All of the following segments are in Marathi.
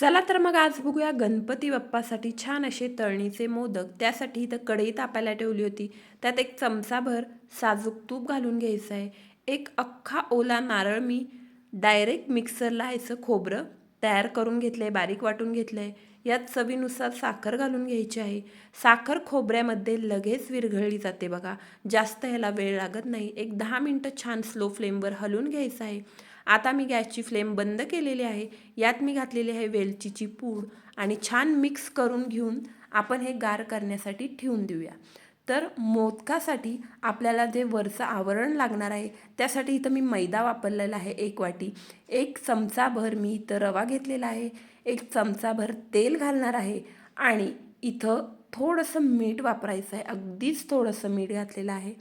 चला तर मग आज बघूया गणपती बाप्पासाठी छान असे तळणीचे मोदक. त्यासाठी इथं कढई तापायला ठेवली होती. त्यात एक चमचाभर साजूक तूप घालून घ्यायचं आहे. एक अख्खा ओला नारळ मी डायरेक्ट मिक्सरला ह्याचं खोबरं तयार करून घेतलं आहे बारीक वाटून घेतलं आहे यात चवीनुसार साखर घालून घ्यायची आहे. साखर खोबऱ्यामध्ये लगेच विरघळली जाते बघा. जास्त ह्याला वेळ लागत नाही. एक दहा मिनटं छान स्लो फ्लेमवर हलवून घ्यायचं आहे. आता मी गॅसची फ्लेम बंद केलेली आहे. यात मी घातलेली आहे वेलचीची पूड आणि छान मिक्स करून घेऊन आपण हे गार करण्यासाठी ठेवून देऊया. तर मोदकासाठी आपल्याला जे वरचं आवरण लागणार आहे त्यासाठी इथं मी मैदा वापरलेला आहे एक वाटी. एक चमचाभर मी इथं रवा घेतलेला आहे. एक चमचाभर तेल घालणार आहे आणि इथं थोडंसं मीठ वापरायचं आहे. अगदीच थोडंसं मीठ घातलेलं आहे.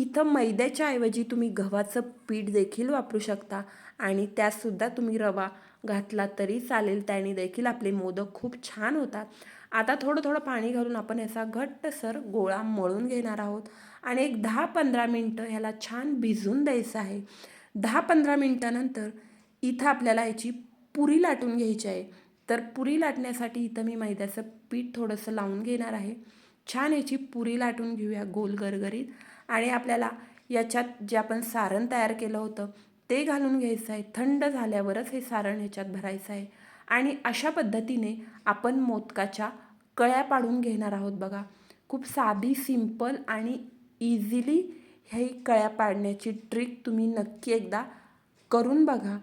इथं मैद्याच्या ऐवजी तुम्ही गव्हाचं पीठ देखील वापरू शकता आणि त्यातसुद्धा तुम्ही रवा घातला तरी चालेल. त्याने देखील आपले मोदक खूप छान होतात. आता थोडं थोडं पाणी घालून आपण याचा घट्टसर गोळा मळून घेणार आहोत. आणि एक दहा पंधरा मिनटं ह्याला छान भिजून द्यायचं आहे. दहा पंधरा मिनटानंतर इथं आपल्याला याची पुरी लाटून घ्यायची आहे. तर पुरी लाटण्यासाठी इथं मी मैद्याचं पीठ थोडंसं लावून घेणार आहे. छान याची पुरी लाटून घेऊया गोल गरगरीत. आणि आपल्याला याच्यात जे आपण सारण तयार केलं होतं ते घालून घ्यायचं आहे. थंड झाल्यावरच हे सारण ह्याच्यात भरायचं आहे. आणि अशा पद्धतीने आपण मोदकाच्या कळ्या पाडून घेणार आहोत बघा. खूप साधी सिंपल आणि इझिली ही कळ्या पाडण्याची ट्रिक तुम्ही नक्की एकदा करून बघा.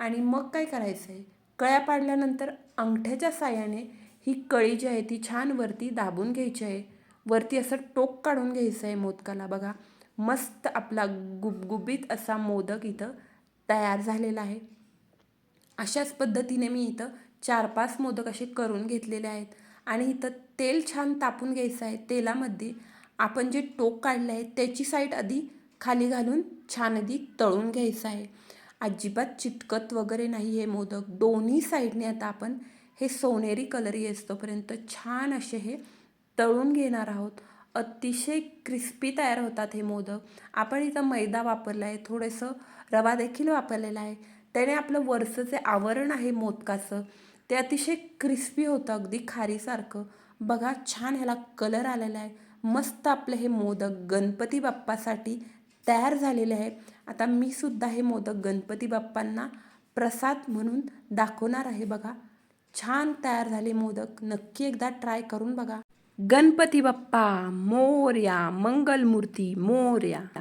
आणि मग काय करायचं आहे कळ्या पाडल्यानंतर अंगठ्याच्या साह्याने ही कळी जी आहे ती छान वरती दाबून घ्यायची आहे. वरती असं टोक काढून घ्यायचं आहे मोदकाला. बघा मस्त आपला गुबगुबीत असा मोदक इथं तयार झालेला आहे. अशाच पद्धतीने मी इथं चार पाच मोदक असे करून घेतलेले आहेत. आणि इथं तेल छान तापून घ्यायचं आहे. तेलामध्ये आपण जे टोक काढलं आहे त्याची साईड आधी खाली घालून छान आधी तळून घ्यायचं आहे. अजिबात चिटकत वगैरे नाही हे मोदक. दोन्ही साईडने आता आपण हे सोनेरी कलर येतोपर्यंत छान असे हे तळून घेणार आहोत. अतिशय क्रिस्पी तयार होतात हे मोदक. आपण इथं मैदा वापरला आहे थोडंसं रवा देखील वापरलेला आहे. त्याने आपलं वरचं जे आवरण आहे मोदकाचं ते अतिशय क्रिस्पी होतं अगदी खारीसारखं. बघा छान ह्याला कलर आलेला आहे. मस्त आपलं हे मोदक गणपती बाप्पासाठी तयार झालेले आहे. आता मी सुद्धा हे मोदक गणपती बाप्पांना प्रसाद म्हणून दाखवणार आहे बघा. छान तयार झाले मोदक. नक्की एकदा ट्राय करून बघा. गणपती बाप्पा मोर्या मंगलमूर्ती मोर्या.